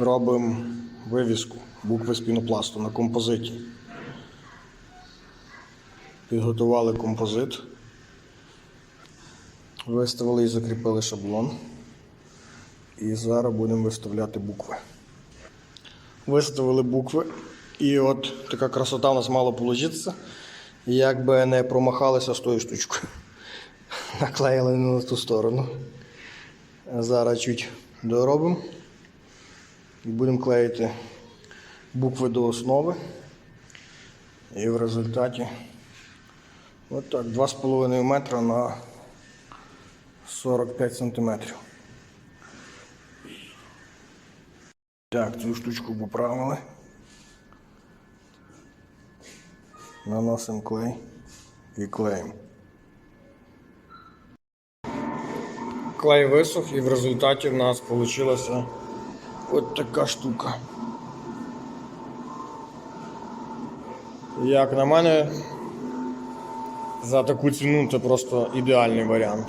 робимо вивіску букви з пінопласту на композиті. Підготували композит. Виставили і закріпили шаблон. І зараз будемо виставляти букви. Виставили букви. І от така красота у нас мала получитися. Як би не промахалися з тою штучкою. Наклеїли не на ту сторону. Зараз чуть доробимо. І будемо клеїти букви до основи. І в результаті от так, 2,5 метра на 45 сантиметрів. Так, цю штучку поправили. Наносимо клей і клеїмо. Клей висох і в результаті в нас вийшла от така штука. Як на мене, за таку ціну це просто ідеальний варіант.